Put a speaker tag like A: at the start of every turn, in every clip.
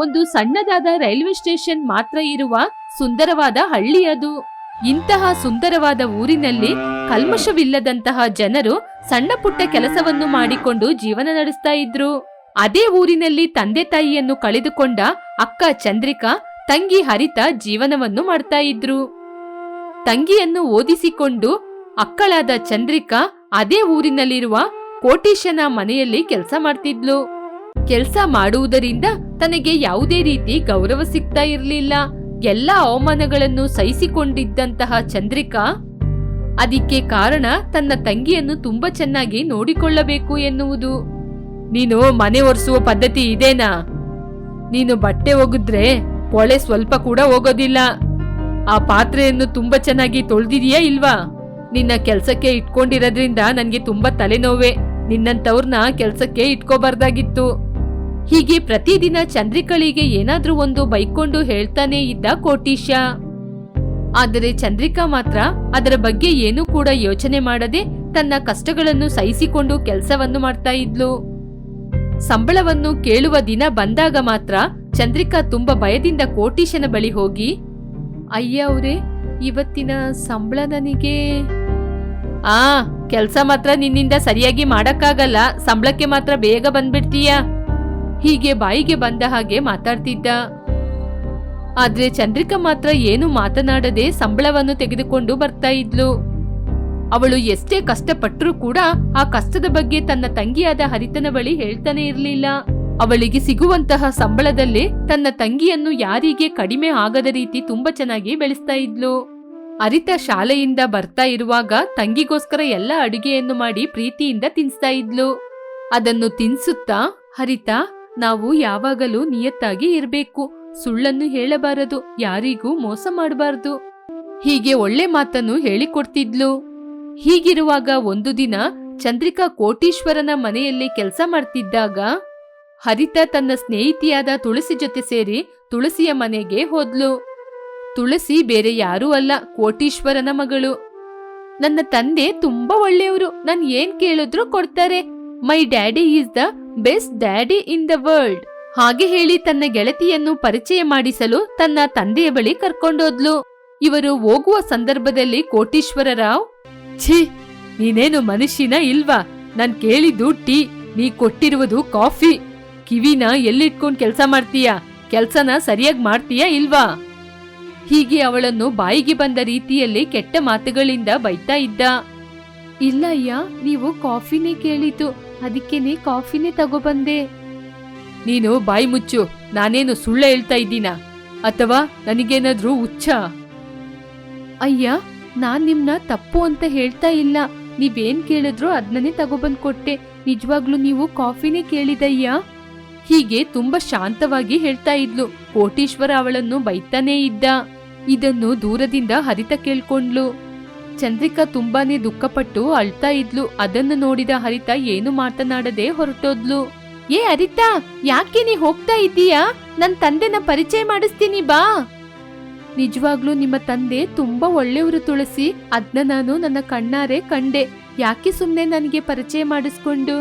A: ಒಂದು ಸಣ್ಣದಾದ railway station ಮಾತ್ರ ಇರುವ ಸುಂದರವಾದ ಹಳ್ಳಿ ಅದು. ಇಂತಹ ಸುಂದರವಾದ ಊರಿನಲ್ಲಿ ಕಲ್ಮಶವಿಲ್ಲದಂತಹ ಜನರು ಸಣ್ಣ ಪುಟ್ಟ ಕೆಲಸವನ್ನು ಮಾಡಿಕೊಂಡು ಜೀವನ ನಡೆಸ್ತಾ ಇದ್ರು. ಅದೇ ಊರಿನಲ್ಲಿ ತಂದೆ ತಾಯಿಯನ್ನು ಕಳೆದುಕೊಂಡ ಅಕ್ಕ ಚಂದ್ರಿಕಾ, ತಂಗಿ ಹರಿತ ಜೀವನವನ್ನು ಮಾಡ್ತಾ ಇದ್ರು. ತಂಗಿಯನ್ನು ಓದಿಸಿಕೊಂಡು ಅಕ್ಕಳಾದ ಚಂದ್ರಿಕಾ ಅದೇ ಊರಿನಲ್ಲಿರುವ ಕೋಟೀಶನ ಮನೆಯಲ್ಲಿ ಕೆಲಸ ಮಾಡ್ತಿದ್ಲು. ಕೆಲಸ ಮಾಡುವುದರಿಂದ ತನಗೆ ಯಾವುದೇ ರೀತಿ ಗೌರವ ಸಿಗ್ತಾ ಇರಲಿಲ್ಲ. ಎಲ್ಲ ಅವಮಾನಗಳನ್ನು ಸಹಿಸಿಕೊಂಡಿದ್ದಂತಹ ಚಂದ್ರಿಕಾ ಅದಕ್ಕೆ ಕಾರಣ ತನ್ನ ತಂಗಿಯನ್ನು ತುಂಬಾ ಚೆನ್ನಾಗಿ ನೋಡಿಕೊಳ್ಳಬೇಕು ಎನ್ನುವುದು. ನೀನು ಮನೆ ಒರೆಸುವ ಪದ್ಧತಿ ಇದೇನಾ? ನೀನು ಬಟ್ಟೆ ಒಗೆದ್ರೆ ಪೊಳೆ ಸ್ವಲ್ಪ ಕೂಡ ಹೋಗೋದಿಲ್ಲ ಆ ಪಾತ್ರೆಯನ್ನು ತುಂಬಾ ಚೆನ್ನಾಗಿ ತೊಳೆದಿದೆಯಾ ಇಲ್ವಾ? ನಿನ್ನ ಕೆಲಸಕ್ಕೆ ಇಟ್ಕೊಂಡಿರೋದ್ರಿಂದ ನನಗೆ ತುಂಬಾ ತಲೆನೋವೆ. ನಿನ್ನಂತವ್ರನ್ನ ಕೆಲಸಕ್ಕೆ ಇಟ್ಕೋಬಾರ್ದಾಗಿತ್ತು. ಹೀಗೆ ಪ್ರತಿದಿನ ಚಂದ್ರಿಕಳಿಗೆ ಏನಾದ್ರೂ ಒಂದು ಬೈಕೊಂಡು ಹೇಳ್ತಾನೆ ಇದ್ದ ಕೋಟೀಶ ಆದರೆ ಚಂದ್ರಿಕಾ ಮಾತ್ರ ಅದರ ಬಗ್ಗೆ ಏನೂ ಕೂಡ ಯೋಚನೆ ಮಾಡದೆ ತನ್ನ ಕಷ್ಟಗಳನ್ನು ಸಹಿಸಿಕೊಂಡು ಕೆಲಸವನ್ನು ಮಾಡ್ತಾ ಇದ್ಲು. ಸಂಬಳವನ್ನು ಕೇಳುವ ದಿನ ಬಂದಾಗ ಮಾತ್ರ ಚಂದ್ರಿಕಾ ತುಂಬಾ ಭಯದಿಂದ ಕೋಟೀಶನ ಬಳಿ ಹೋಗಿ, ಅಯ್ಯ ಅವರೇ, ಇವತ್ತಿನ ಸಂಬಳ ನನಗೆ. ಆ, ಕೆಲಸ ಮಾತ್ರ ನಿನ್ನಿಂದ ಸರಿಯಾಗಿ ಮಾಡಕ್ಕಾಗಲ್ಲ. ಸಂಬಳಕ್ಕೆ ಮಾತ್ರ ಬೇಗ ಬಂದ್ಬಿಡ್ತೀಯ? ಹೀಗೆ ಬಾಯಿಗೆ ಬಂದ ಹಾಗೆ ಮಾತಾಡ್ತಿದ್ದ. ಆದ್ರೆ ಚಂದ್ರಿಕಾ ಮಾತ್ರ ಏನು ಮಾತನಾಡದೆ ಸಂಬಳವನ್ನು ತೆಗೆದುಕೊಂಡು ಬರ್ತಾ ಇದ್ಲು. ಅವಳು ಎಷ್ಟೇ ಕಷ್ಟಪಟ್ಟರೂ ಕೂಡ ಆ ಕಷ್ಟದ ಬಗ್ಗೆ ತನ್ನ ತಂಗಿಯಾದ ಹರಿತನ ಬಳಿ ಹೇಳ್ತಾನೆ ಇರಲಿಲ್ಲ. ಅವಳಿಗೆ ಸಿಗುವಂತಹ ಸಂಬಳದಲ್ಲಿ ತನ್ನ ತಂಗಿಯನ್ನು ಯಾರಿಗೆ ಕಡಿಮೆ ಆಗದ ರೀತಿ ತುಂಬಾ ಚೆನ್ನಾಗಿ ಬೆಳೆಸ್ತಾ ಇದ್ಲು. ಹರಿತ ಶಾಲೆಯಿಂದ ಬರ್ತಾ ಇರುವಾಗ ತಂಗಿಗೋಸ್ಕರ ಎಲ್ಲ ಅಡುಗೆಯನ್ನು ಮಾಡಿ ಪ್ರೀತಿಯಿಂದ ತಿನ್ಸ್ತಾ ಇದ್ಲು. ಅದನ್ನು ತಿನ್ಸುತ್ತಾ ಹರಿತ ನಾವು ಯಾವಾಗಲೂ ನಿಯತ್ತಾಗಿ ಇರಬೇಕು. ಸುಳ್ಳನ್ನು ಹೇಳಬಾರದು, ಯಾರಿಗೂ ಮೋಸ ಮಾಡಬಾರದು. ಹೀಗೆ ಒಳ್ಳೆ ಮಾತನ್ನು ಹೇಳಿಕೊಡ್ತಿದ್ಲು. ಹೀಗಿರುವಾಗ ಒಂದು ದಿನ ಚಂದ್ರಿಕಾ ಕೋಟೀಶ್ವರನ ಮನೆಯಲ್ಲಿ ಕೆಲಸ ಮಾಡ್ತಿದ್ದಾಗ ಹರಿತ ತನ್ನ ಸ್ನೇಹಿತಿಯಾದ ತುಳಸಿ ಜೊತೆ ಸೇರಿ ತುಳಸಿಯ ಮನೆಗೆ ಹೋದ್ಲು. ತುಳಸಿ ಬೇರೆ ಯಾರೂ ಅಲ್ಲ, ಕೋಟೀಶ್ವರನ ಮಗಳು. ನನ್ನ ತಂದೆ ತುಂಬಾ ಒಳ್ಳೆಯವರು, ನನ್ ಏನ್ ಕೇಳಿದ್ರು ಕೊಡ್ತಾರೆ. My daddy is the best daddy in the world. ಹಾಗೆ ಹೇಳಿ ತನ್ನ ಗೆಳತಿಯನ್ನು ಪರಿಚಯ ಮಾಡಿಸಲು ತನ್ನ ತಂದೆಯ ಬಳಿ ಕರ್ಕೊಂಡೋದ್ಲು. ಇವರು ಹೋಗುವ ಸಂದರ್ಭದಲ್ಲಿ ಕೋಟೀಶ್ವರ ರಾವ್ ಛೀ, ನೀನೇನು ಮನುಷ್ಯನ ಇಲ್ವಾ? ನಾನ್ ಕೇಳಿದ್ದು ಟೀ, ನೀ ಕೊಟ್ಟಿರುವುದು ಕಾಫಿ. ಕಿವಿನ ಎಲ್ಲಿಟ್ಕೊಂಡ್ ಕೆಲಸ ಮಾಡ್ತೀಯಾ? ಕೆಲ್ಸನ ಸರಿಯಾಗಿ ಮಾಡ್ತೀಯಾ ಇಲ್ವಾ? ಹೀಗೆ ಅವಳನ್ನು ಬಾಯಿಗೆ ಬಂದ ರೀತಿಯಲ್ಲಿ ಕೆಟ್ಟ ಮಾತುಗಳಿಂದ ಬೈತಾ ಇದ್ದ. ಇಲ್ಲ ಅಯ್ಯ ನೀವು ಕಾಫಿನೇ ಕೇಳಿತು ಅದಕ್ಕೇನೆ ಕಾಫಿನೇ ತಗೊಬಂದೆ ನೀನು ಬಾಯಿ ಮುಚ್ಚು ನಾನೇನು ಸುಳ್ಳ ಹೇಳ್ತಾ ಇದ್ದೀನ? ಅಥವಾ ನನಗೇನಾದ್ರೂ ಹುಚ್ಚ? ಅಯ್ಯ ನಾನ್ ನಿಮ್ನ ತಪ್ಪು ಅಂತ ಹೇಳ್ತಾ ಇಲ್ಲ. ನೀವೇನ್ ಕೇಳಿದ್ರು ಅದನ್ನೇ ತಗೊಬಂದ್ ಕೊಟ್ಟೆ ನಿಜವಾಗ್ಲೂ ನೀವು ಕಾಫಿನೇ ಕೇಳಿದಯ್ಯ? ಹೀಗೆ ತುಂಬಾ ಶಾಂತವಾಗಿ ಹೇಳ್ತಾ ಇದ್ಲು. ಕೋಟೀಶ್ವರ ಅವಳನ್ನು ಬೈತಾನೇ ಇದ್ದ. ಇದನ್ನು ದೂರದಿಂದ ಹರಿತ ಕೇಳ್ಕೊಂಡ್ಲು. ಚಂದ್ರಿಕಾ ತುಂಬಾನೇ ದುಃಖಪಟ್ಟು ಅಳ್ತಾ ಇದ್ಲು. ಅದನ್ನು ನೋಡಿದ ಹರಿತ ಏನು ಮಾತನಾಡದೆ ಹೊರಟೋದ್ಲು. ಏ ಹರಿತ ಯಾಕೆ ನೀ ಹೋಗ್ತಾ ಇದ್ದೀಯಾ? ನನ್ ತಂದೆನ ಪರಿಚಯ ಮಾಡಿಸ್ತೀನಿ ಬಾ. ನಿಜವಾಗ್ಲೂ ನಿಮ್ಮ ತಂದೆ ತುಂಬಾ ಒಳ್ಳೆಯವರು ತುಳಸಿ. ಅದ್ನ ನಾನು ನನ್ನ ಕಣ್ಣಾರೆ ಕಂಡೆ. ಯಾಕೆ ಸುಮ್ನೆ ನನಗೆ ಪರಿಚಯ ಮಾಡಿಸ್ಕೊಂಡು?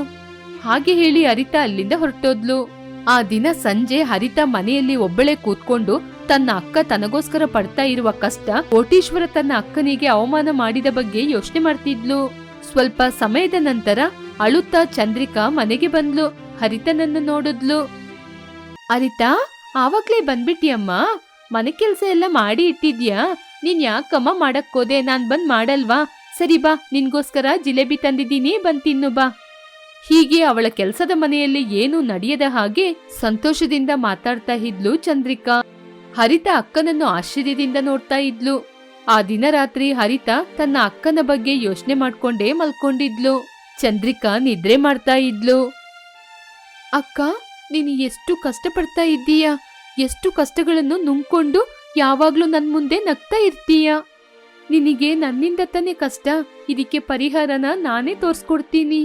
A: ಹಾಗೆ ಹೇಳಿ ಹರಿತ ಅಲ್ಲಿಂದ ಹೊರಟೋದ್ಲು. ಆ ದಿನ ಸಂಜೆ ಹರಿತ ಮನೆಯಲ್ಲಿ ಒಬ್ಬಳೇ ಕೂತ್ಕೊಂಡು ತನ್ನ ಅಕ್ಕ ತನಗೋಸ್ಕರ ಪಡ್ತಾ ಇರುವ ಕಷ್ಟ ಕೋಟೀಶ್ವರ ತನ್ನ ಅಕ್ಕನಿಗೆ ಅವಮಾನ ಮಾಡಿದ ಬಗ್ಗೆ ಯೋಚನೆ ಮಾಡ್ತಿದ್ಲು. ಸ್ವಲ್ಪ ಸಮಯದ ನಂತರ ಅಳುತ್ತಾ ಚಂದ್ರಿಕಾ ಮನೆಗೆ ಬಂದ್ಲು. ಹರಿತನನ್ನು ನೋಡಿದ್ಲು. ಹರಿತಾ, ಆವಾಗ್ಲೇ ಬಂದ್ಬಿಟ್ಟಿಯಮ್ಮ. ಮನೆ ಕೆಲಸ ಎಲ್ಲ ಮಾಡಿ ಇಟ್ಟಿದ್ಯಾ? ನೀನ್ ಯಾಕಮ್ಮ ಮಾಡಕ್ಕೋದೆ ನಾನ್ ಬಂದ್ ಮಾಡಲ್ವಾ? ಸರಿ ಬಾ, ನಿನ್ಗೋಸ್ಕರ ಜಿಲೇಬಿ ತಂದಿದ್ದೀನಿ, ಬಂದ್ ತಿನ್ನು ಬಾ. ಹೀಗೆ ಅವಳ ಕೆಲಸದ ಮನೆಯಲ್ಲಿ ಏನೂ ನಡೆಯದ ಹಾಗೆ ಸಂತೋಷದಿಂದ ಮಾತಾಡ್ತಾ ಇದ್ಲು ಚಂದ್ರಿಕಾ. ಹರಿತ ಅಕ್ಕನನ್ನು ಆಶ್ಚರ್ಯದಿಂದ ನೋಡ್ತಾ ಇದ್ಲು. ಆ ದಿನ ರಾತ್ರಿ ಹರಿತ ತನ್ನ ಅಕ್ಕನ ಬಗ್ಗೆ ಯೋಚನೆ ಮಾಡ್ಕೊಂಡೇ ಮಲ್ಕೊಂಡಿದ್ಲು. ಚಂದ್ರಿಕಾ ನಿದ್ರೆ ಮಾಡ್ತಾ ಇದ್ಲು. ಅಕ್ಕ, ನೀನು ಎಷ್ಟು ಕಷ್ಟಪಡ್ತಾ ಇದ್ದೀಯ? ಎಷ್ಟು ಕಷ್ಟಗಳನ್ನು ನುಂಗ್ಕೊಂಡು ಯಾವಾಗ್ಲೂ ನನ್ ಮುಂದೆ ನಗ್ತಾ ಇರ್ತೀಯ? ನಿನಗೆ ನನ್ನಿಂದ ತಾನೇ ಕಷ್ಟ, ಇದಕ್ಕೆ ಪರಿಹಾರನ ನಾನೇ ತೋರ್ಸ್ಕೊಡ್ತೀನಿ.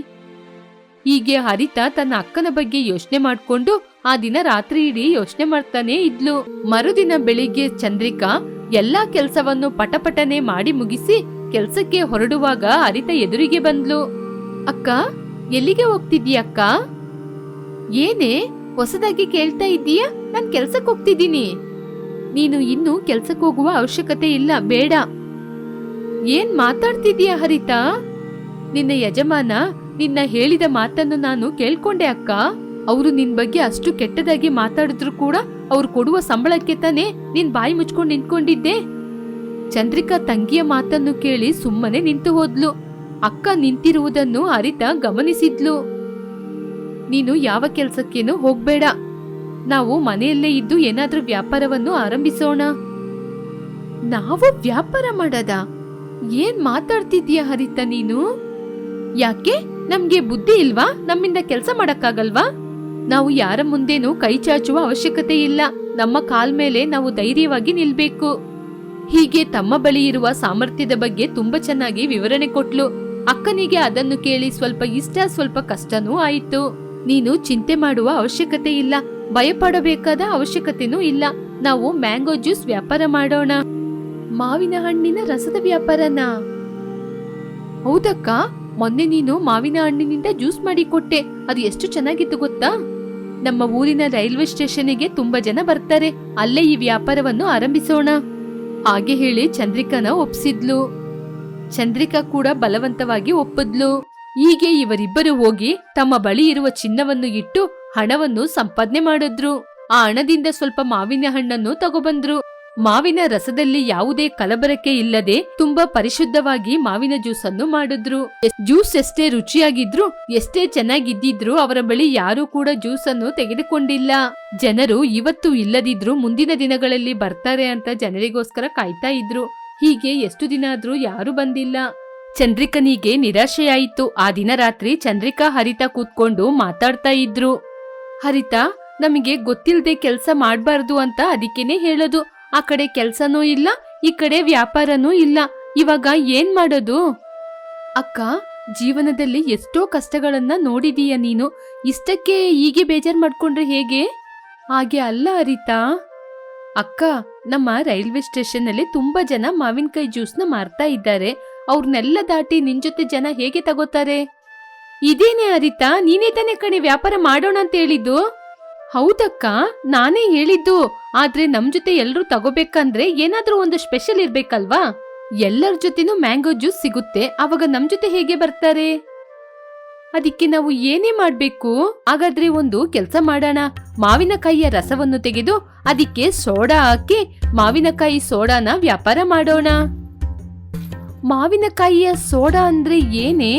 A: ಹೀಗೆ ಹರಿತ ತನ್ನ ಅಕ್ಕನ ಬಗ್ಗೆ ಯೋಚನೆ ಮಾಡ್ಕೊಂಡು ಆ ದಿನ ರಾತ್ರಿ ಇಡೀ ಯೋಚನೆ ಮಾಡ್ತಾನೆ ಇದ್ಲು. ಮರುದಿನ ಬೆಳಿಗ್ಗೆ ಚಂದ್ರಿಕಾ ಎಲ್ಲಾ ಕೆಲಸವನ್ನು ಪಟಪಟನೆ ಮಾಡಿ ಮುಗಿಸಿ ಕೆಲ್ಸಕ್ಕೆ ಹೊರಡುವಾಗ ಅರಿತ ಎದುರಿಗೆ ಬಂದ್ಲು. ಅಕ್ಕ, ಎಲ್ಲಿಗೆ ಹೋಗ್ತಿದ್ದೀಯ ಅಕ್ಕ? ಏನೇ, ಹೊಸದಾಗಿ ಕೇಳ್ತಾ ಇದ್ದೀಯ? ನಾನ್ ಕೆಲ್ಸಕ್ಕೆ ಹೋಗ್ತಿದ್ದೀನಿ. ನೀನು ಇನ್ನು ಕೆಲ್ಸಕ್ಕೆ ಹೋಗುವ ಅವಶ್ಯಕತೆ ಇಲ್ಲ, ಬೇಡ. ಏನ್ ಮಾತಾಡ್ತಿದ್ದೀಯ ಹರಿತಾ? ನಿನ್ನ ಯಜಮಾನ ನಿನ್ನ ಹೇಳಿದ ಮಾತನ್ನು ನಾನು ಕೇಳ್ಕೊಂಡೆ ಅಕ್ಕ. ಅವರು ನಿನ್ ಬಗ್ಗೆ ಅಷ್ಟು ಕೆಟ್ಟದಾಗಿ ಮಾತಾಡಿದ್ರು ಕೂಡ ಅವ್ರು ಕೊಡುವ ಸಂಬಳಕ್ಕೆ ತಾನೇ ನೀನ್ ಬಾಯಿ ಮುಚ್ಕೊಂಡು ನಿಂತ್ಕೊಂಡಿದ್ದೆ. ಚಂದ್ರಿಕಾ ತಂಗಿಯ ಮಾತನ್ನು ಕೇಳಿ ಸುಮ್ಮನೆ ನಿಂತು ಹೋದ್ಲು. ಅಕ್ಕ ನಿಂತಿರುವುದನ್ನು ಅರಿತ ಗಮನಿಸಿದ್ಲು. ನೀನು ಯಾವ ಕೆಲಸಕ್ಕೇನು ಹೋಗ್ಬೇಡ. ನಾವು ಮನೆಯಲ್ಲೇ ಇದ್ದು ಏನಾದ್ರೂ ವ್ಯಾಪಾರವನ್ನು ಆರಂಭಿಸೋಣ. ನಾವು ವ್ಯಾಪಾರ ಮಾಡದ? ಏನ್ ಮಾತಾಡ್ತಿದ್ಯ ಹರಿತ ನೀನು? ಯಾಕೆ? ನಮ್ಗೆ ಬುದ್ಧಿ ಇಲ್ವಾ? ನಮ್ಮಿಂದ ಕೆಲಸ ಮಾಡಕ್ಕಾಗಲ್ವಾ? ನಾವು ಯಾರ ಮುಂದೇನೂ ಕೈ ಚಾಚುವ ಅವಶ್ಯಕತೆ ಇಲ್ಲ. ನಮ್ಮ ಕಾಲ್ ಮೇಲೆ ನಾವು ಧೈರ್ಯವಾಗಿ ನಿಲ್ಬೇಕು. ಹೀಗೆ ತಮ್ಮ ಬಳಿ ಇರುವ ಸಾಮರ್ಥ್ಯದ ಬಗ್ಗೆ ತುಂಬಾ ಚೆನ್ನಾಗಿ ವಿವರಣೆ ಕೊಟ್ಲು. ಅಕ್ಕನಿಗೆ ಅದನ್ನು ಕೇಳಿ ಸ್ವಲ್ಪ ಇಷ್ಟ, ಸ್ವಲ್ಪ ಕಷ್ಟನೂ ಆಯಿತು. ನೀನು ಚಿಂತೆ ಮಾಡುವ ಅವಶ್ಯಕತೆ ಇಲ್ಲ. ಭಯಪಡಬೇಕಾದ ಅವಶ್ಯಕತೆನೂ ಇಲ್ಲ. ನಾವು ಮ್ಯಾಂಗೋ ಜ್ಯೂಸ್ ವ್ಯಾಪಾರ ಮಾಡೋಣ. ಮಾವಿನ ಹಣ್ಣಿನ ರಸದ ವ್ಯಾಪಾರನಾ? ಹೌದಕ್ಕ, ಮೊನ್ನೆ ನೀನು ಮಾವಿನ ಹಣ್ಣಿನಿಂದ ಜ್ಯೂಸ್ ಮಾಡಿ ಕೊಟ್ಟೆ ಅದು ಎಷ್ಟು ಚೆನ್ನಾಗಿತ್ತು ಗೊತ್ತಾ? ನಮ್ಮ ಊರಿನ ರೈಲ್ವೆ ಸ್ಟೇಷನ್ಗೆ ತುಂಬಾ ಜನ ಬರ್ತಾರೆ. ಅಲ್ಲೇ ಈ ವ್ಯಾಪಾರವನ್ನು ಆರಂಭಿಸೋಣ. ಹಾಗೆ ಹೇಳಿ ಚಂದ್ರಿಕಾನ ಒಪ್ಸಿದ್ಲು. ಚಂದ್ರಿಕಾ ಕೂಡ ಬಲವಂತವಾಗಿ ಒಪ್ಪದ್ಲು. ಹೀಗೆ ಇವರಿಬ್ಬರು ಹೋಗಿ ತಮ್ಮ ಬಳಿ ಇರುವ ಚಿನ್ನವನ್ನು ಇಟ್ಟು ಹಣವನ್ನು ಸಂಪಾದನೆ ಮಾಡಿದ್ರು. ಆ ಹಣದಿಂದ ಸ್ವಲ್ಪ ಮಾವಿನ ಹಣ್ಣನ್ನು ತಗೊಬಂದ್ರು. ಮಾವಿನ ರಸದಲ್ಲಿ ಯಾವುದೇ ಕಲಬರಕೆ ಇಲ್ಲದೆ ತುಂಬಾ ಪರಿಶುದ್ಧವಾಗಿ ಮಾವಿನ ಜ್ಯೂಸ್ ಅನ್ನು ಮಾಡಿದ್ರು ಜ್ಯೂಸ್ ಎಷ್ಟೇ ರುಚಿಯಾಗಿದ್ರು, ಎಷ್ಟೇ ಚೆನ್ನಾಗಿದ್ದಿದ್ರು ಅವರ ಬಳಿ ಯಾರೂ ಕೂಡ ಜ್ಯೂಸ್ ಅನ್ನು ತೆಗೆದುಕೊಂಡಿಲ್ಲ. ಜನರು ಇವತ್ತು ಇಲ್ಲದಿದ್ರು ಮುಂದಿನ ದಿನಗಳಲ್ಲಿ ಬರ್ತಾರೆ ಅಂತ ಜನರಿಗೋಸ್ಕರ ಕಾಯ್ತಾ ಇದ್ರು. ಹೀಗೆ ಎಷ್ಟು ದಿನ ಆದ್ರೂ ಯಾರು ಬಂದಿಲ್ಲ. ಚಂದ್ರಿಕನಿಗೆ ನಿರಾಶೆಯಾಯಿತು. ಆ ದಿನ ರಾತ್ರಿ ಚಂದ್ರಿಕಾ ಹರಿತ ಕೂತ್ಕೊಂಡು ಮಾತಾಡ್ತಾ ಇದ್ರು. ಹರಿತ, ನಮಗೆ ಗೊತ್ತಿಲ್ಲದೆ ಕೆಲಸ ಮಾಡ್ಬಾರ್ದು ಅಂತ ಅದಕ್ಕೇನೆ ಹೇಳೋದು. ಆ ಕಡೆ ಕೆಲ್ಸನೂ ಇಲ್ಲ, ಈ ಕಡೆ ವ್ಯಾಪಾರನೂ ಇಲ್ಲ. ಇವಾಗ ಏನ್ ಮಾಡೋದು? ಅಕ್ಕ, ಜೀವನದಲ್ಲಿ ಎಷ್ಟೋ ಕಷ್ಟಗಳನ್ನ ನೋಡಿದೀಯ ನೀನು. ಇಷ್ಟಕ್ಕೆ ಹೀಗೆ ಬೇಜಾರ್ ಮಾಡ್ಕೊಂಡ್ರೆ ಹೇಗೆ? ಹಾಗೆ ಅಲ್ಲ ಅರಿತಾ. ಅಕ್ಕ, ನಮ್ಮ ರೈಲ್ವೆ ಸ್ಟೇಷನ್ ಅಲ್ಲಿ ತುಂಬಾ ಜನ ಮಾವಿನಕಾಯಿ ಜ್ಯೂಸ್ನ ಮಾರ್ತಾ ಇದ್ದಾರೆ. ಅವ್ರನ್ನೆಲ್ಲ ದಾಟಿ ನಿನ್ ಜೊತೆ ಜನ ಹೇಗೆ ತಗೋತಾರೆ? ಇದೇನೆ ಅರಿತಾ, ನೀನೇ ತಾನೇ ಕಣೆ ವ್ಯಾಪಾರ ಮಾಡೋಣ ಅಂತ ಹೇಳಿದ್ದು? ಹೌದಕ್ಕ, ನಾನೇ ಹೇಳಿದ್ದು. ಆದ್ರೆ ನಮ್ ಜೊತೆ ಎಲ್ರೂ ತಗೋಬೇಕಂದ್ರೆ ಏನಾದ್ರೂ ಒಂದು ಸ್ಪೆಷಲ್ ಇರ್ಬೇಕಲ್ವಾ? ಎಲ್ಲರ ಜೊತೆನೂ ಮ್ಯಾಂಗೋ ಜ್ಯೂಸ್ ಸಿಗುತ್ತೆ. ಅವಾಗ ನಮ್ ಜೊತೆ ಹೇಗೆ ಬರ್ತಾರೆ? ಅದಕ್ಕೆ ನಾವು ಏನೇ ಮಾಡ್ಬೇಕು? ಹಾಗಾದ್ರೆ ಒಂದು ಕೆಲಸ ಮಾಡೋಣ. ಮಾವಿನಕಾಯಿಯ ರಸವನ್ನು ತೆಗೆದು ಅದಕ್ಕೆ ಸೋಡಾ ಹಾಕಿ ಮಾವಿನಕಾಯಿ ಸೋಡಾನ ವ್ಯಾಪಾರ ಮಾಡೋಣ. ಮಾವಿನಕಾಯಿಯ ಸೋಡಾ ಅಂದ್ರೆ ಏನೇ?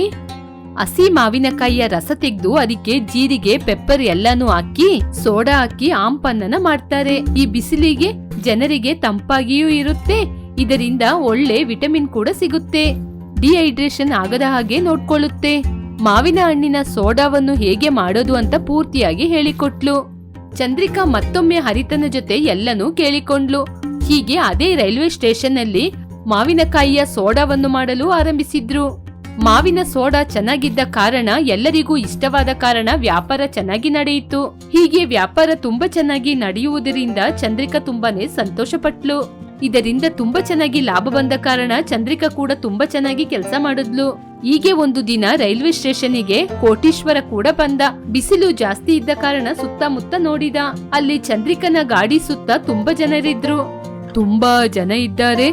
A: ಹಸಿ ಮಾವಿನಕಾಯಿಯ ರಸ ತೆಗೆದು ಅದಕ್ಕೆ ಜೀರಿಗೆ ಪೆಪ್ಪರ್ ಎಲ್ಲಾನು ಹಾಕಿ, ಸೋಡಾ ಹಾಕಿ ಆಂಪನ್ನ ಮಾಡ್ತಾರೆ. ಈ ಬಿಸಿಲಿಗೆ ಜನರಿಗೆ ತಂಪಾಗಿಯೂ ಇರುತ್ತೆ. ಇದರಿಂದ ಒಳ್ಳೆ ವಿಟಮಿನ್ ಕೂಡ ಸಿಗುತ್ತೆ. ಡಿಹೈಡ್ರೇಷನ್ ಆಗದ ಹಾಗೆ ನೋಡ್ಕೊಳ್ಳುತ್ತೆ. ಮಾವಿನ ಹಣ್ಣಿನ ಸೋಡಾವನ್ನು ಹೇಗೆ ಮಾಡೋದು ಅಂತ ಪೂರ್ತಿಯಾಗಿ ಹೇಳಿಕೊಟ್ಲು. ಚಂದ್ರಿಕಾ ಮತ್ತೊಮ್ಮೆ ಹರಿತನ ಜೊತೆ ಎಲ್ಲನೂ ಕೇಳಿಕೊಂಡ್ಲು. ಹೀಗೆ ಅದೇ ರೈಲ್ವೆ ಸ್ಟೇಷನ್ ಅಲ್ಲಿ ಮಾವಿನಕಾಯಿಯ ಸೋಡಾವನ್ನು ಮಾಡಲು ಆರಂಭಿಸಿದ್ರು. ಮಾವಿನ ಸೋಡಾ ಚೆನ್ನಾಗಿದ್ದ ಕಾರಣ ಎಲ್ಲರಿಗೂ ಇಷ್ಟವಾದ ಕಾರಣ ವ್ಯಾಪಾರ ಚೆನ್ನಾಗಿ ನಡೆಯಿತು. ಹೀಗೆ ವ್ಯಾಪಾರ ತುಂಬಾ ಚೆನ್ನಾಗಿ ನಡೆಯುವುದರಿಂದ ಚಂದ್ರಿಕಾ ತುಂಬಾನೇ ಸಂತೋಷಪಟ್ಲು. ಇದರಿಂದ ತುಂಬಾ ಚೆನ್ನಾಗಿ ಲಾಭ ಬಂದ ಕಾರಣ ಚಂದ್ರಿಕಾ ಕೂಡ ತುಂಬಾ ಚೆನ್ನಾಗಿ ಕೆಲಸ ಮಾಡಿದ್ಲು. ಹೀಗೆ ಒಂದು ದಿನ ರೈಲ್ವೆ ಸ್ಟೇಷನ್ಗೆ ಕೋಟೀಶ್ವರ ಕೂಡ ಬಂದ. ಬಿಸಿಲು ಜಾಸ್ತಿ ಇದ್ದ ಕಾರಣ ಸುತ್ತಮುತ್ತ ನೋಡಿದ. ಅಲ್ಲಿ ಚಂದ್ರಿಕನ ಗಾಡಿ ಸುತ್ತ ತುಂಬಾ ಜನರಿದ್ರು. ತುಂಬಾ ಜನ ಇದ್ದಾರೆ.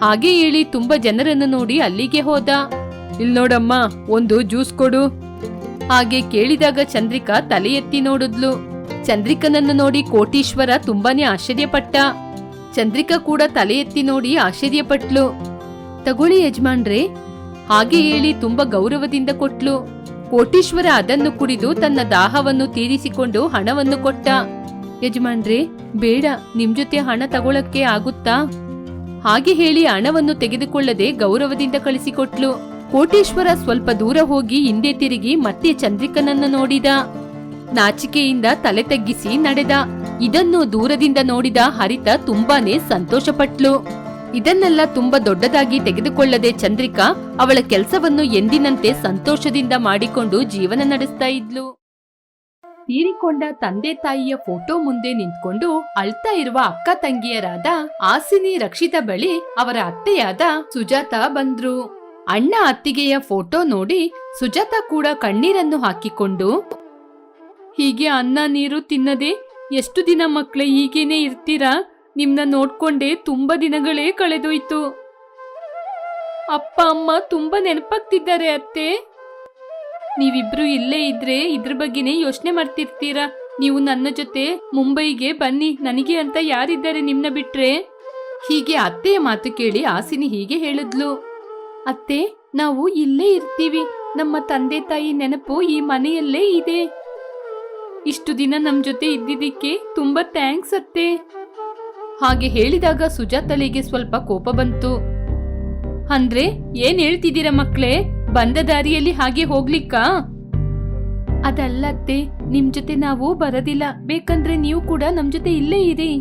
A: ಹಾಗೆ ಹೇಳಿ ತುಂಬಾ ಜನರನ್ನು ನೋಡಿ ಅಲ್ಲಿಗೆ ಹೋದ. ಇಲ್ ನೋಡಮ್ಮ, ಒಂದು ಜ್ಯೂಸ್ ಕೊಡು. ಹಾಗೆ ಕೇಳಿದಾಗ ಚಂದ್ರಿಕಾ ತಲೆ ಎತ್ತಿ ನೋಡಿದ್ಲು. ಚಂದ್ರಿಕನನ್ನು ನೋಡಿ ಕೋಟೀಶ್ವರ ತುಂಬಾನೇ ಆಶ್ಚರ್ಯಪಟ್ಟ. ಚಂದ್ರಿಕಾ ಕೂಡ ತಲೆ ಎತ್ತಿ ನೋಡಿ ಆಶ್ಚರ್ಯಪಟ್ಲು. ತಗೊಳ್ಳಿ ಯಜಮಾನ್ರೆ, ಹಾಗೆ ಹೇಳಿ ತುಂಬಾ ಗೌರವದಿಂದ ಕೊಟ್ಲು. ಕೋಟೀಶ್ವರ ಅದನ್ನು ಕುಡಿದು ತನ್ನ ದಾಹವನ್ನು ತೀರಿಸಿಕೊಂಡು ಹಣವನ್ನು ಕೊಟ್ಟ. ಯಜಮಾನ್ರೆ, ಬೇಡ, ನಿಮ್ ಜೊತೆ ಹಣ ತಗೊಳಕ್ಕೆ ಆಗುತ್ತಾ? ಹಾಗೆ ಹೇಳಿ ಹಣವನ್ನು ತೆಗೆದುಕೊಳ್ಳದೆ ಗೌರವದಿಂದ ಕಳಿಸಿಕೊಟ್ಲು. ಕೋಟೀಶ್ವರ ಸ್ವಲ್ಪ ದೂರ ಹೋಗಿ ಹಿಂದೆ ತಿರುಗಿ ಮತ್ತೆ ಚಂದ್ರಿಕನನ್ನು ನೋಡಿದ. ನಾಚಿಕೆಯಿಂದ ತಲೆ ತಗ್ಗಿಸಿ ನಡೆದ. ಇದನ್ನು ದೂರದಿಂದ ನೋಡಿದ ಹರಿತ ತುಂಬಾನೇ ಸಂತೋಷಪಟ್ಲು. ಇದನ್ನೆಲ್ಲ ತುಂಬಾ ದೊಡ್ಡದಾಗಿ ತೆಗೆದುಕೊಳ್ಳದೆ ಚಂದ್ರಿಕಾ ಅವಳ ಕೆಲಸವನ್ನು ಎಂದಿನಂತೆ ಸಂತೋಷದಿಂದ ಮಾಡಿಕೊಂಡು ಜೀವನ ನಡೆಸ್ತಾ ಇದ್ಲು. ತೀರಿಕೊಂಡ ತಂದೆ ತಾಯಿಯ ಫೋಟೋ ಮುಂದೆ ನಿಂತ್ಕೊಂಡು ಅಳ್ತಾ ಇರುವ ಅಕ್ಕ ತಂಗಿಯರಾದ ಆಸಿನಿ ರಕ್ಷಿತ ಬಳಿ ಅವರ ಅತ್ತೆಯಾದ ಸುಜಾತ ಬಂದ್ರು. ಅಣ್ಣ ಅತ್ತಿಗೆಯ ಫೋಟೋ ನೋಡಿ ಸುಜಾತ ಕೂಡ ಕಣ್ಣೀರನ್ನು ಹಾಕಿಕೊಂಡು, ಹೀಗೆ ಅನ್ನ ನೀರು ತಿನ್ನದೆ ಎಷ್ಟು ದಿನ ಮಕ್ಕಳೇ ಹೀಗೇನೆ ಇರ್ತೀರಾ? ನಿಮ್ನ ನೋಡ್ಕೊಂಡೆ ತುಂಬಾ ದಿನಗಳೇ ಕಳೆದೋಯ್ತು. ಅಪ್ಪ, ಅಮ್ಮ ತುಂಬಾ ನೆನಪಾಗ್ತಿದ್ದಾರೆ ಅತ್ತೆ. ನೀವಿಬ್ರು ಇಲ್ಲೇ ಇದ್ರೆ ಇದ್ರ ಬಗ್ಗೆನೇ ಯೋಚನೆ ಮಾಡ್ತಿರ್ತೀರಾ? ನೀವು ನನ್ನ ಜೊತೆ ಮುಂಬೈಗೆ ಬನ್ನಿ, ನನಗೆ ಅಂತ ಯಾರಿದ್ದಾರೆ ನಿಮ್ನ ಬಿಟ್ರೆ? ಹೀಗೆ ಅತ್ತೆಯ ಮಾತು ಕೇಳಿ ಆಸಿನಿ ಹೀಗೆ ಹೇಳಿದ್ಲು. ಅತ್ತೆ, ನಾವು ಇಲ್ಲೇ ಇರ್ತೀವಿ. ನಮ್ಮ ತಂದೆ ತಾಯಿ ನೆನಪು ಈ ಮನೆಯಲ್ಲೇ ಇದೆ. ಇಷ್ಟು ದಿನ ನಮ್ ಜೊತೆ ಇದ್ದಿದ್ದಕ್ಕೆ ತುಂಬಾ ಥ್ಯಾಂಕ್ಸ್ ಅತ್ತೆ. ಹಾಗೆ ಹೇಳಿದಾಗ ಸುಜಾತಳಿಗೆ ಸ್ವಲ್ಪ ಕೋಪ ಬಂತು. ಅಂದ್ರೆ, ಏನ್ ಹೇಳ್ತಿದ್ದೀರ ಮಕ್ಳೇ? ಬಂದ ದಾರಿಯಲ್ಲಿ ಹಾಗೆ ಹೋಗ್ಲಿಕ್ಕಾ? ಅದಲ್ಲತ್ತೆ ನಿಮ್ ಜೊತೆ ನಾವು ಬರದಿಲ್ಲ. ಬೇಕಂದ್ರೆ ನೀವು ಕೂಡ ನಮ್ ಜೊತೆ ಇಲ್ಲೇ ಇರಿ.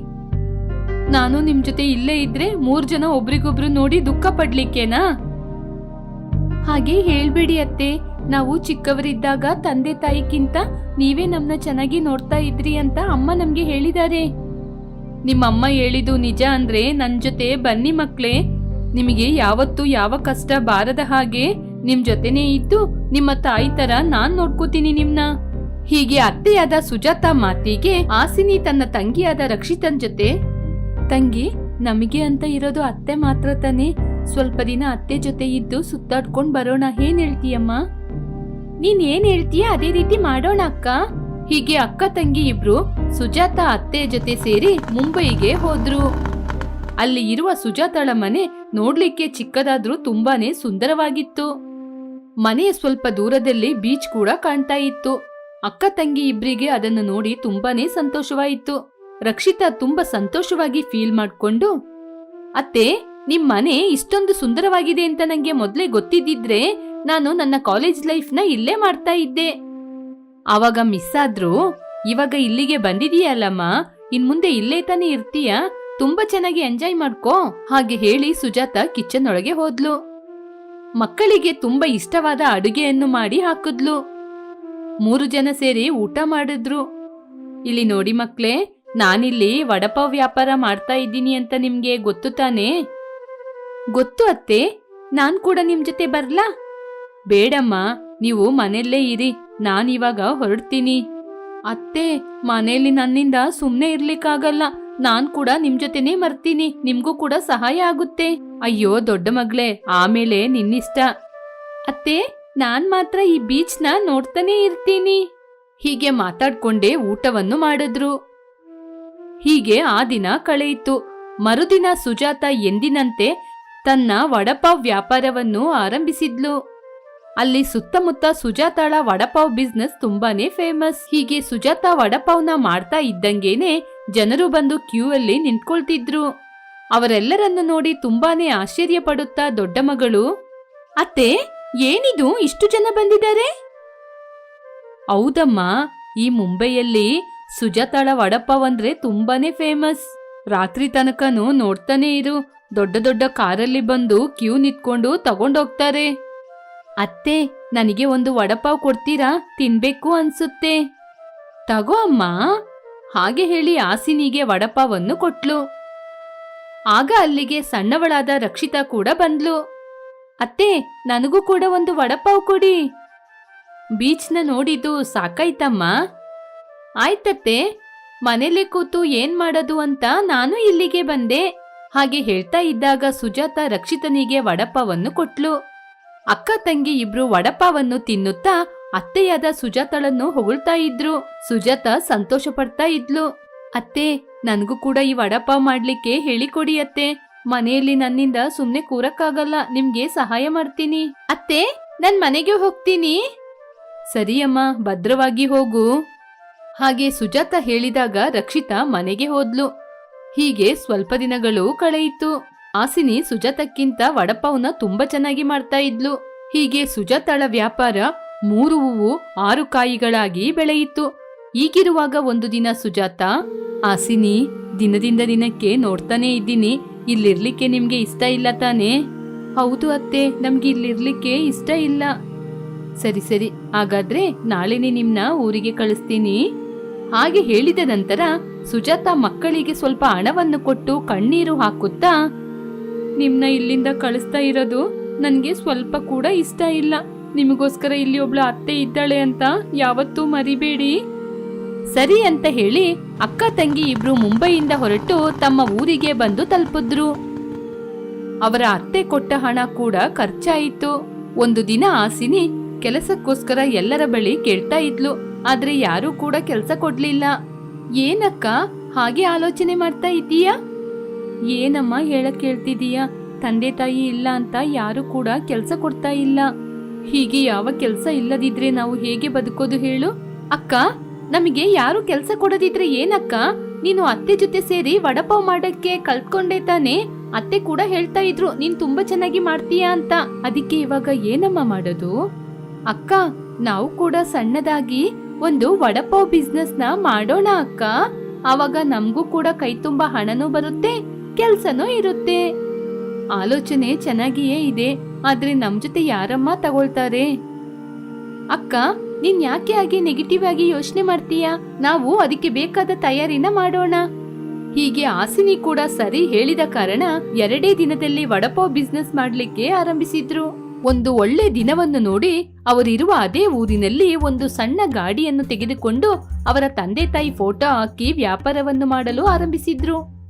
A: ನಾನು ನಿಮ್ ಜೊತೆ ಇಲ್ಲೇ ಇದ್ರೆ ಮೂರ್ ಜನ ಒಬ್ರಿಗೊಬ್ರು ನೋಡಿ ದುಃಖ ಪಡ್ಲಿಕ್ಕೇನಾ? ಹಾಗೆ ಹೇಳ್ಬೇಡಿ ಅತ್ತೆ. ನಾವು ಚಿಕ್ಕವರಿದ್ದಾಗ ತಂದೆ ತಾಯಿಗಿಂತ ನೀವೇ ನಮ್ನ ಚೆನ್ನಾಗಿ ನೋಡ್ತಾ ಇದ್ರಿ ಅಂತ ಅಮ್ಮ ನಮ್ಗೆ ಹೇಳಿದ್ದಾರೆ ನಿಮ್ಮಮ್ಮ ಹೇಳಿದ್ದು ನಿಜ ಅಂದ್ರೆ ನನ್ನ ಜೊತೆ ಬನ್ನಿ ಮಕ್ಳೇ. ನಿಮಗೆ ಯಾವತ್ತು ಯಾವ ಕಷ್ಟ ಬಾರದ ಹಾಗೆ ನಿಮ್ ಜೊತೆನೇ ಇದ್ದು ನಿಮ್ಮ ತಾಯಿ ತರ ನಾನ್ ನೋಡ್ಕೋತೀನಿ ನಿಮ್ನ. ಹೀಗೆ ಅತ್ತೆಯಾದ ಸುಜಾತ ಮಾತಿಗೆ ಆಸಿನಿ ತನ್ನ ತಂಗಿಯಾದ ರಕ್ಷಿತನ್ ಜೊತೆ, ತಂಗಿ, ನಮಗೆ ಅಂತ ಇರೋದು ಅತ್ತೆ ಮಾತ್ರ ತಾನೆ. ಸ್ವಲ್ಪ ದಿನ ಅತ್ತೆ ಜೊತೆ ಇದ್ದು ಸುತ್ತಾಡ್ಕೊಂಡು ಬರೋಣ, ಏನ್ ಹೇಳ್ತೀಯಮ್ಮ? ನೀನ್ ಏನ್ ಹೇಳ್ತೀಯ? ಅದೇ ರೀತಿ ಮಾಡೋಣ ಅಕ್ಕ. ಹೀಗೆ ಅಕ್ಕ ತಂಗಿ ಇಬ್ರು ಸುಜಾತ ಅತ್ತೆ ಜೊತೆ ಸೇರಿ ಮುಂಬೈಗೆ ಹೋದ್ರು. ಅಲ್ಲಿ ಇರುವ ಸುಜಾತಳ ಮನೆ ನೋಡ್ಲಿಕ್ಕೆ ಚಿಕ್ಕದಾದ್ರೂ ತುಂಬಾನೇ ಸುಂದರವಾಗಿತ್ತು. ಮನೆಯ ಸ್ವಲ್ಪ ದೂರದಲ್ಲಿ ಬೀಚ್ ಕೂಡ ಕಾಣ್ತಾ ಇತ್ತು. ಅಕ್ಕ ತಂಗಿ ಇಬ್ರಿಗೆ ಅದನ್ನು ನೋಡಿ ತುಂಬಾನೇ ಸಂತೋಷವಾಯಿತು. ರಕ್ಷಿತಾ ತುಂಬಾ ಸಂತೋಷವಾಗಿ ಫೀಲ್ ಮಾಡ್ಕೊಂಡು, ಅತ್ತೆ ನಿಮ್ ಮನೆ ಇಷ್ಟೊಂದು ಸುಂದರವಾಗಿದೆ ಅಂತ ನಂಗೆ ಮೊದ್ಲೇ ಗೊತ್ತಿದ್ದಿದ್ರೆ ನಾನು ನನ್ನ ಕಾಲೇಜ್ ಲೈಫ್ನ ಇಲ್ಲೇ ಮಾಡ್ತಾ ಇದ್ದೆ. ಆವಾಗ ಮಿಸ್ ಆದ್ರು ಇವಾಗ ಇಲ್ಲಿಗೆ ಬಂದಿದೀಯಲ್ಲಮ್ಮ? ಇನ್ ಮುಂದೆ ಇಲ್ಲೇ ತಾನೇ ಇರ್ತೀಯ? ತುಂಬಾ ಚೆನ್ನಾಗಿ ಎಂಜಾಯ್ ಮಾಡ್ಕೋ, ಹಾಗೆ ಹೇಳಿ ಸುಜಾತ ಕಿಚನ್ ಒಳಗೆ ಹೋದ್ಲು. ಮಕ್ಕಳಿಗೆ ತುಂಬಾ ಇಷ್ಟವಾದ ಅಡುಗೆಯನ್ನು ಮಾಡಿ ಹಾಕಿದ್ಲು. ಮೂರು ಜನ ಸೇರಿ ಊಟ ಮಾಡಿದ್ರು. ಇಲ್ಲಿ ನೋಡಿ ಮಕ್ಳೇ, ನಾನಿಲ್ಲಿ ವಡಪಾವ್ ವ್ಯಾಪಾರ ಮಾಡ್ತಾ ಇದ್ದೀನಿ ಅಂತ ನಿಮ್ಗೆ ಗೊತ್ತು ತಾನೇ? ಗೊತ್ತು ಅತ್ತೆ, ನಾನ್ ಕೂಡ ನಿಮ್ ಜೊತೆ ಬರ್ಲಾ? ಬೇಡಮ್ಮ, ನೀವು ಮನೆಯಲ್ಲೇ ಇರಿ ನಾನಿವಾಗ ಹೊರಡ್ತೀನಿ. ಅತ್ತೆ, ಮನೆಯಲ್ಲಿ ನನ್ನಿಂದ ಸುಮ್ಮನೆ ಇರ್ಲಿಕ್ಕಾಗಲ್ಲ, ನಾನ್ ಕೂಡ ನಿಮ್ ಜೊತೆನೆ ಮರ್ತೀನಿ, ನಿಮ್ಗೂ ಕೂಡ ಸಹಾಯ ಆಗುತ್ತೆ. ಅಯ್ಯೋ, ದೊಡ್ಡ ಮಗ್ಳೆ, ಆಮೇಲೆ ನಿನ್ನಿಷ್ಟ. ಅತ್ತೆ, ನಾನ್ ಮಾತ್ರ ಈ ಬೀಚ್ನ ನೋಡ್ತಾನೆ ಇರ್ತೀನಿ. ಹೀಗೆ ಮಾತಾಡ್ಕೊಂಡೇ ಊಟವನ್ನು ಮಾಡಿದ್ರು. ಹೀಗೆ ಆ ದಿನ ಕಳೆಯಿತು. ಮರುದಿನ ಸುಜಾತ ಎಂದಿನಂತೆ ತನ್ನ ವಡಪಾವ್ ವ್ಯಾಪಾರವನ್ನು ಆರಂಭಿಸಿದ್ಲು. ಅಲ್ಲಿ ಸುತ್ತಮುತ್ತ ಸುಜಾತಾಳ ವಡಪಾವ್ ಬಿಸ್ನೆಸ್ ತುಂಬಾನೇ ಫೇಮಸ್ ಹೀಗೆ ಸುಜಾತಾ ವಡಪಾವ್ನ ಮಾಡ್ತಾ ಇದ್ದಂಗೇನೆ ಜನರು ಬಂದು ಕ್ಯೂ ಅಲ್ಲಿ ನಿಂತ್ಕೊಳ್ತಿದ್ರು. ಅವರೆಲ್ಲರನ್ನು ನೋಡಿ ತುಂಬಾನೇ ಆಶ್ಚರ್ಯ ಪಡುತ್ತಾ ದೊಡ್ಡ ಮಗಳು, ಅತ್ತೆ, ಏನಿದು? ಇಷ್ಟು ಜನ ಬಂದಿದ್ದಾರೆ? ಹೌದಮ್ಮ, ಈ ಮುಂಬೈಯಲ್ಲಿ ಸುಜಾತಾಳ ವಡಪಾವ್ ಅಂದ್ರೆ ತುಂಬಾನೇ ಫೇಮಸ್ ರಾತ್ರಿ ತನಕನೂ ನೋಡ್ತಾನೆ ಇರು. ದೊಡ್ಡ ದೊಡ್ಡ ಕಾರಲ್ಲಿ ಬಂದು ಕ್ಯೂ ನಿಂತ್ಕೊಂಡು ತಗೊಂಡೋಗ್ತಾರೆ. ಅತ್ತೆ, ನನಗೆ ಒಂದು ವಡಪಾವ್ ಕೊಡ್ತೀರಾ? ತಿನ್ಬೇಕು ಅನ್ಸುತ್ತೆ. ತಗೋ ಅಮ್ಮ. ಹಾಗೆ ಹೇಳಿ ಆಸಿನಿಗೆ ವಡಪಾವನ್ನು ಕೊಟ್ಲು. ಆಗ ಅಲ್ಲಿಗೆ ಸಣ್ಣವಳಾದ ರಕ್ಷಿತಾ ಕೂಡ ಬಂದ್ಲು. ಅತ್ತೆ, ನನಗೂ ಕೂಡ ಒಂದು ವಡಪಾವ್ ಕೊಡಿ. ಬೀಚ್ನ ನೋಡಿದ್ದು ಸಾಕಾಯ್ತಮ್ಮ. ಆಯ್ತತ್ತೆ. ಮನೇಲಿ ಕೂತು ಏನ್ ಮಾಡೋದು ಅಂತ ನಾನು ಇಲ್ಲಿಗೆ ಬಂದೆ. ಹಾಗೆ ಹೇಳ್ತಾ ಇದ್ದಾಗ ಸುಜಾತ ರಕ್ಷಿತನಿಗೆ ವಡಪ್ಪವನ್ನು ಕೊಟ್ಲು. ಅಕ್ಕ ತಂಗಿ ಇಬ್ರು ವಡಪ್ಪವನ್ನು ತಿನ್ನುತ್ತಾ ಅತ್ತೆಯಾದ ಸುಜಾತಳನ್ನು ಹೊಗಳ್ತಾ ಇದ್ರು. ಸುಜಾತ ಸಂತೋಷ ಪಡ್ತಾ ಇದ್ಲು. ಅತ್ತೆ, ನನ್ಗೂ ಕೂಡ ಈ ವಡಪಾವ್ ಮಾಡ್ಲಿಕ್ಕೆ ಹೇಳಿಕೊಡಿ ಅತ್ತೆ. ಮನೆಯಲ್ಲಿ ನನ್ನಿಂದ ಸುಮ್ನೆ ಕೂರಕ್ಕಾಗಲ್ಲ, ನಿಮ್ಗೆ ಸಹಾಯ ಮಾಡ್ತೀನಿ. ಅತ್ತೆ, ನನ್ ಮನೆಗೆ ಹೋಗ್ತೀನಿ. ಸರಿಯಮ್ಮ, ಭದ್ರವಾಗಿ ಹೋಗು. ಹಾಗೆ ಸುಜಾತ ಹೇಳಿದಾಗ ರಕ್ಷಿತಾ ಮನೆಗೆ ಹೋದ್ಲು. ಹೀಗೆ ಸ್ವಲ್ಪ ದಿನಗಳು ಕಳೆಯಿತು. ಆಸಿನಿ ಸುಜಾತಕ್ಕಿಂತ ವಡಪಾವ್ನ ತುಂಬಾ ಚೆನ್ನಾಗಿ ಮಾಡ್ತಾ ಇದ್ಲು. ಹೀಗೆ ಸುಜಾತಳ ವ್ಯಾಪಾರ ಮೂರು ಹೂವು ಆರು ಕಾಯಿಗಳಾಗಿ ಬೆಳೆಯಿತು. ಈಗಿರುವಾಗ ಒಂದು ದಿನ ಸುಜಾತ, ಆಸಿನಿ, ದಿನದಿಂದ ದಿನಕ್ಕೆ ನೋಡ್ತಾನೆ ಇದ್ದೀನಿ. ಇಲ್ಲಿರ್ಲಿಕ್ಕೆ ನಿಮ್ಗೆ ಇಷ್ಟ ಇಲ್ಲ ತಾನೇ? ಹೌದು ಅತ್ತೆ, ನಮ್ಗೆ ಇಲ್ಲಿರ್ಲಿಕ್ಕೆ ಇಷ್ಟ ಇಲ್ಲ. ಸರಿ ಸರಿ. ಹಾಗಾದ್ರೆ ನಾಳೆನೆ ನಿಮ್ನ ಊರಿಗೆ ಕಳಿಸ್ತೀನಿ. ಹಾಗೆ ಹೇಳಿದ ನಂತರ ಸುಜಾತ ಮಕ್ಕಳಿಗೆ ಸ್ವಲ್ಪ ಹಣವನ್ನು ಕೊಟ್ಟು ಕಣ್ಣೀರು ಹಾಕುತ್ತಾ, ನಿಮ್ನ ಇಲ್ಲಿಂದ ಕಳಿಸ್ತಾ ಇರೋದು ನನಗೆ ಸ್ವಲ್ಪ ಕೂಡ ಇಷ್ಟ ಇಲ್ಲ. ನಿಮಗೋಸ್ಕರ ಇಲ್ಲಿ ಒಬ್ಳು ಅತ್ತೆ ಇದ್ದಾಳೆ ಅಂತ ಯಾವತ್ತೂ ಮರಿಬೇಡಿ. ಸರಿ ಅಂತ ಹೇಳಿ ಅಕ್ಕ ತಂಗಿ ಇಬ್ರು ಮುಂಬೈಯಿಂದ ಹೊರಟು ತಮ್ಮ ಊರಿಗೆ ಬಂದು ತಲುಪಿದ್ರು. ಅವರ ಅತ್ತೆ ಕೊಟ್ಟ ಹಣ ಕೂಡ ಖರ್ಚಾಯಿತು. ಒಂದು ದಿನ ಆಸಿನಿ ಕೆಲಸಕ್ಕೋಸ್ಕರ ಎಲ್ಲರ ಬಳಿ ಕೇಳ್ತಾ ಇದ್ಲು. ಆದ್ರೆ ಯಾರೂ ಕೂಡ ಕೆಲಸ ಕೊಡ್ಲಿಲ್ಲ. ಏನಕ್ಕ? ಹಾಗೆ ಆಲೋಚನೆ ಮಾಡ್ತಾ ಇದ್ದೀಯಾ? ಏನಮ್ಮ ಹೇಳಕ್ ಕೇಳ್ತಿದೀಯಾ ತಂದೆ ತಾಯಿ ಇಲ್ಲ ಅಂತ ಯಾರು ಕೂಡ ಕೆಲಸ ಕೊಡ್ತಾ ಇಲ್ಲ. ಹೀಗೆ ಯಾವ ಕೆಲಸ ಇಲ್ಲದಿದ್ರೆ ನಾವು ಹೇಗೆ ಬದುಕೋದು ಹೇಳು? ಅಕ್ಕ, ನಮಗೆ ಯಾರು ಕೆಲಸ ಕೊಡದಿದ್ರೆ ಏನಕ್ಕ? ನೀನು ಅತ್ತೆ ಜೊತೆ ಸೇರಿ ವಡಪಾವ್ ಮಾಡಕ್ಕೆ ಕಲ್ತ್ಕೊಂಡೆ ತಾನೆ? ಅತ್ತೆ ಕೂಡ ಹೇಳ್ತಾ ಇದ್ರು, ನೀನ್ ತುಂಬಾ ಚೆನ್ನಾಗಿ ಮಾಡ್ತೀಯಾ ಅಂತ. ಅದಕ್ಕೆ ಇವಾಗ ಏನಮ್ಮ ಮಾಡೋದು? ಅಕ್ಕ, ನಾವು ಕೂಡ ಸಣ್ಣದಾಗಿ ಒಂದು ವಡಪಾವ್ ಬಿಸ್ನೆಸ್ನ ಮಾಡೋಣ ಅಕ್ಕ. ಆವಾಗ ನಮಗೂ ಕೂಡ ಕೈ ತುಂಬಾ ಹಣನೂ ಬರುತ್ತೆ, ಕೆಲ್ಸನೂ ಇರುತ್ತೆ. ಆಲೋಚನೆ ಚೆನ್ನಾಗಿಯೇ ಇದೆ, ಆದ್ರೆ ನಮ್ ಜೊತೆ ಯಾರಮ್ಮ ತಗೊಳ್ತಾರೆ? ಅಕ್ಕ, ನೀನ್ ಯಾಕೆ ಆಗಿ ನೆಗೆಟಿವ್ ಆಗಿ ಯೋಚನೆ ಮಾಡ್ತೀಯಾ? ನಾವು ಅದಕ್ಕೆ ಬೇಕಾದ ತಯಾರಿನ ಮಾಡೋಣ. ಹೀಗೆ ಆಸಿನಿ ಕೂಡ ಸರಿ ಹೇಳಿದ ಕಾರಣ ಎರಡೇ ದಿನದಲ್ಲಿ ವಡಪಾವ್ ಬಿಸ್ನೆಸ್ ಮಾಡ್ಲಿಕ್ಕೆ ಆರಂಭಿಸಿದ್ರು. ಒಂದು ಒಳ್ಳೆ ದಿನವನ್ನು ನೋಡಿ ಅವರಿರುವ ಅದೇ ಊರಿನಲ್ಲಿ ಒಂದು ಸಣ್ಣ ಗಾಡಿಯನ್ನು ತೆಗೆದುಕೊಂಡು ಅವರ ತಂದೆ ತಾಯಿ ಫೋಟೋ ಹಾಕಿ ವ್ಯಾಪಾರವನ್ನು ಮಾಡಲು ಆರಂಭಿಸಿದ್ರು.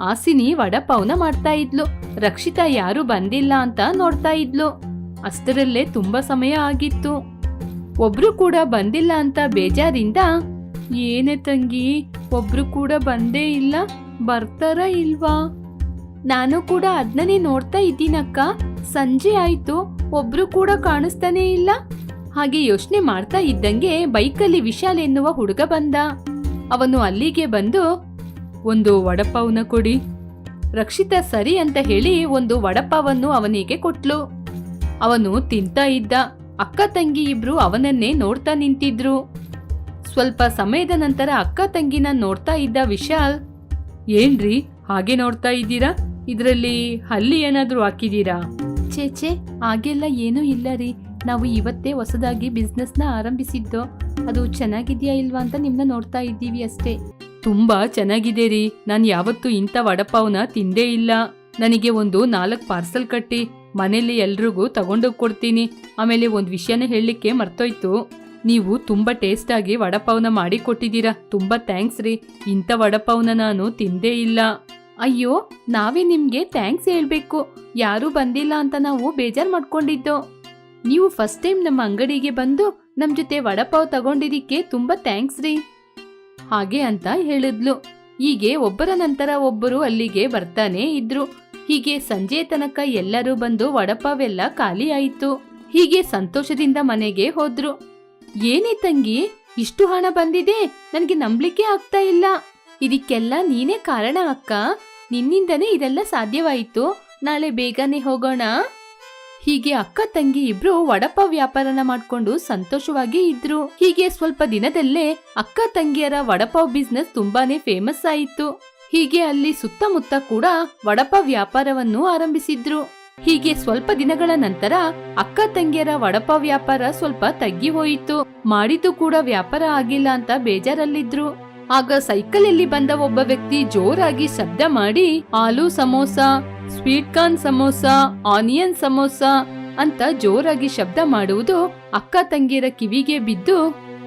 A: ಆಸಿನಿ ವಡಪಾವ್ನ ಮಾಡ್ತಾ ಇದ್ಲು. ರಕ್ಷಿತಾ ಯಾರು ಬಂದಿಲ್ಲ ಅಂತ ನೋಡ್ತಾ ಇದ್ಲು. ಅಷ್ಟರಲ್ಲೇ ತುಂಬಾ ಸಮಯ ಆಗಿತ್ತು. ಒಬ್ರು ಕೂಡ ಬಂದಿಲ್ಲ ಅಂತ ಬೇಜಾರಿಂದ, ಏನೇ ತಂಗಿ, ಒಬ್ರು ಕೂಡ ಬಂದೇ ಇಲ್ಲ, ಬರ್ತಾರ ಇಲ್ವಾ? ನಾನು ಕೂಡ ಅದನ್ನೇ ನೋಡ್ತಾ ಇದ್ದೀನಕ್ಕ. ಸಂಜೆ ಆಯ್ತು. ಒಬ್ರು ಕೂಡ ಕಾಣಿಸ್ತಾನೇ ಇಲ್ಲ. ಹಾಗೆ ಯೋಚನೆ ಮಾಡ್ತಾ ಇದ್ದಂಗೆ ಬೈಕಲ್ಲಿ ವಿಶಾಲ್ ಎನ್ನುವ ಹುಡುಗ ಬಂದ. ಅವನು ಅಲ್ಲಿಗೆ ಬಂದು, ಒಂದು ವಡಪಾವ್ನ ಕೊಡಿ. ರಕ್ಷಿತಾ ಸರಿ ಅಂತ ಹೇಳಿ ಒಂದು ವಡಪಾವನ್ನು ಅವನಿಗೆ ಕೊಟ್ಲು. ಅವನು ತಿಂತಾ ಇದ್ದ. ಅಕ್ಕ ತಂಗಿ ಇಬ್ರು ಅವನನ್ನೇ ನೋಡ್ತಾ ನಿಂತಿದ್ರು. ಸ್ವಲ್ಪ ಸಮಯದ ನಂತರ ಅಕ್ಕ ತಂಗಿನ ನೋಡ್ತಾ ಇದ್ದ ವಿಶಾಲ್, ಏನ್ರಿ, ಹಾಗೆ ನೋಡ್ತಾ ಇದ್ದೀರಾ? ಇದರಲ್ಲಿ ಹಲ್ಲಿ ಏನಾದರೂ ಹಾಕಿದೀರಾ ಚೇಚೆ ಆಗೆಲ್ಲ ಏನೂ ಇಲ್ಲ ರೀ. ನಾವು ಇವತ್ತೇ ಹೊಸದಾಗಿ ಬಿಸ್ನೆಸ್ನ ಆರಂಭಿಸಿದ್ದು. ಅದು ಚೆನ್ನಾಗಿದ್ಯಾ ಇಲ್ವಾ ಅಂತ ನಿಮ್ನ ನೋಡ್ತಾ ಇದ್ದೀವಿ ಅಷ್ಟೇ. ತುಂಬಾ ಚೆನ್ನಾಗಿದೆ ರೀ. ನಾನು ಯಾವತ್ತೂ ಇಂಥ ವಡಪಾವ್ನ ತಿಂದೇ ಇಲ್ಲ. ನನಗೆ ಒಂದು ನಾಲ್ಕು ಪಾರ್ಸಲ್ ಕಟ್ಟಿ ಮನೇಲಿ ಎಲ್ರಿಗೂ ತಗೊಂಡೋಗಿ ಕೊಡ್ತೀನಿ. ಆಮೇಲೆ ಒಂದು ವಿಷಯನ ಹೇಳಲಿಕ್ಕೆ ಮರ್ತೋಯ್ತು. ನೀವು ತುಂಬಾ ಟೇಸ್ಟ್ ಆಗಿ ವಡಪಾವ್ನ ಮಾಡಿ ಕೊಟ್ಟಿದ್ದೀರಾ. ತುಂಬಾ ಥ್ಯಾಂಕ್ಸ್ ರೀ. ಇಂಥ ವಡಪಾವ್ನ ನಾನು ತಿಂದೇ ಇಲ್ಲ. ಅಯ್ಯೋ, ನಾವೇ ನಿಮ್ಗೆ ಥ್ಯಾಂಕ್ಸ್ ಹೇಳ್ಬೇಕು. ಯಾರೂ ಬಂದಿಲ್ಲ ಅಂತ ನಾವು ಬೇಜಾರ್ ಮಾಡ್ಕೊಂಡಿದ್ದೋ. ನೀವು ಫಸ್ಟ್ ಟೈಮ್ ನಮ್ಮ ಅಂಗಡಿಗೆ ಬಂದು ನಮ್ ಜೊತೆ ವಡಪಾವ್ ತಗೊಂಡಿದ್ದಕ್ಕೆ ತುಂಬಾ ಥ್ಯಾಂಕ್ಸ್ ರೀ. ಹಾಗೆ ಅಂತ ಹೇಳಿದ್ಲು. ಹೀಗೆ ಒಬ್ಬರ ನಂತರ ಒಬ್ಬರು ಅಲ್ಲಿಗೆ ಬರ್ತಾನೆ ಇದ್ರು. ಹೀಗೆ ಸಂಜೆ ತನಕ ಎಲ್ಲರೂ ಬಂದು ವಡಪಾವ್ ಎಲ್ಲ ಖಾಲಿ ಆಯಿತು. ಹೀಗೆ ಸಂತೋಷದಿಂದ ಮನೆಗೆ ಹೋದ್ರು. ಏನೇ ತಂಗಿ, ಇಷ್ಟು ಹಣ ಬಂದಿದೆ, ನನಗೆ ನಂಬಲಿಕ್ಕೆ ಆಗ್ತಾ ಇಲ್ಲ. ಇದಕ್ಕೆಲ್ಲ ನೀನೇ ಕಾರಣ ಅಕ್ಕ. ನಿನ್ನಿಂದನೇ ಇದೆಲ್ಲ ಸಾಧ್ಯವಾಯಿತು. ನಾಳೆ ಬೇಗನೆ ಹೋಗೋಣ. ಹೀಗೆ ಅಕ್ಕ ತಂಗಿ ಇಬ್ರು ವಡಪ್ಪ ವ್ಯಾಪಾರನ ಮಾಡ್ಕೊಂಡು ಸಂತೋಷವಾಗಿ ಇದ್ರು. ಹೀಗೆ ಸ್ವಲ್ಪ ದಿನದಲ್ಲೇ ಅಕ್ಕ ತಂಗಿಯರ ವಡಪಾವ್ ಬಿಸ್ನೆಸ್ ತುಂಬಾನೇ ಫೇಮಸ್ ಆಯಿತು. ಹೀಗೆ ಅಲ್ಲಿ ಸುತ್ತಮುತ್ತ ಕೂಡ ವಡಪ ವ್ಯಾಪಾರವನ್ನು ಆರಂಭಿಸಿದ್ರು. ಹೀಗೆ ಸ್ವಲ್ಪ ದಿನಗಳ ನಂತರ ಅಕ್ಕ ತಂಗಿಯರ ವಡಪಾವ್ ವ್ಯಾಪಾರ ಸ್ವಲ್ಪ ತಗ್ಗಿ ಹೋಯಿತು. ಮಾಡಿದ್ದು ಕೂಡ ವ್ಯಾಪಾರ ಆಗಿಲ್ಲ ಅಂತ ಬೇಜಾರಲ್ಲಿದ್ರು. ಆಗ ಸೈಕಲ್ ಅಲ್ಲಿ ಬಂದ ಒಬ್ಬ ವ್ಯಕ್ತಿ ಜೋರಾಗಿ ಶಬ್ದ ಮಾಡಿ aloo samosa, sweet corn samosa, onion samosa ಅಂತ ಜೋರಾಗಿ ಶಬ್ದ ಮಾಡುವುದು ಅಕ್ಕ ತಂಗಿಯರ ಕಿವಿಗೆ ಬಿದ್ದು,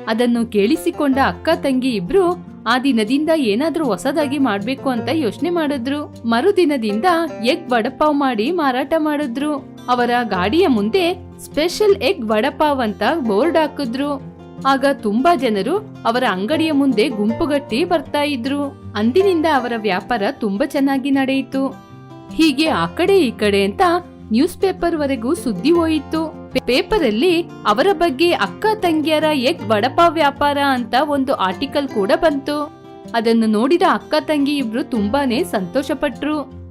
A: ಅದನ್ನು ಕೇಳಿಸಿಕೊಂಡ ಅಕ್ಕ ತಂಗಿ ಇಬ್ರು ಆ ದಿನದಿಂದ ಏನಾದ್ರೂ ಹೊಸದಾಗಿ ಮಾಡ್ಬೇಕು ಅಂತ ಯೋಚನೆ ಮಾಡಿದ್ರು. ಮರುದಿನದಿಂದ ಎಗ್ ವಡಪಾವ್ ಮಾಡಿ ಮಾರಾಟ ಮಾಡಿದ್ರು. ಅವರ ಗಾಡಿಯ ಮುಂದೆ ಸ್ಪೆಷಲ್ ಎಗ್ ವಡಪಾವ್ ಅಂತ ಬೋರ್ಡ್ ಹಾಕಿದ್ರು. ಆಗ ತುಂಬಾ ಜನರು ಅವರ ಅಂಗಡಿಯ ಮುಂದೆ ಗುಂಪುಗಟ್ಟಿ ಬರ್ತಾ ಇದ್ರು. ಅಂದಿನಿಂದ ಅವರ ವ್ಯಾಪಾರ ತುಂಬಾ ಚೆನ್ನಾಗಿ ನಡೆಯಿತು. ಹೀಗೆ ಆ ಕಡೆ ಈ ಕಡೆ ಅಂತ ನ್ಯೂಸ್ ಪೇಪರ್ ವರೆಗೂ ಸುದ್ದಿ ಹೋಯಿತು. ಪೇಪರ್ ಅಲ್ಲಿ ಅವರ ಬಗ್ಗೆ ಅಕ್ಕ ತಂಗಿಯರ ಎಗ್ ಬಡಪ ವ್ಯಾಪಾರ ಅಂತ ಒಂದು ಆರ್ಟಿಕಲ್ ಕೂಡ ಬಂತು. ಅದನ್ನು ನೋಡಿದ ಅಕ್ಕ ತಂಗಿ ಇಬ್ರು ತುಂಬಾನೇ ಸಂತೋಷಪಟ್ರು.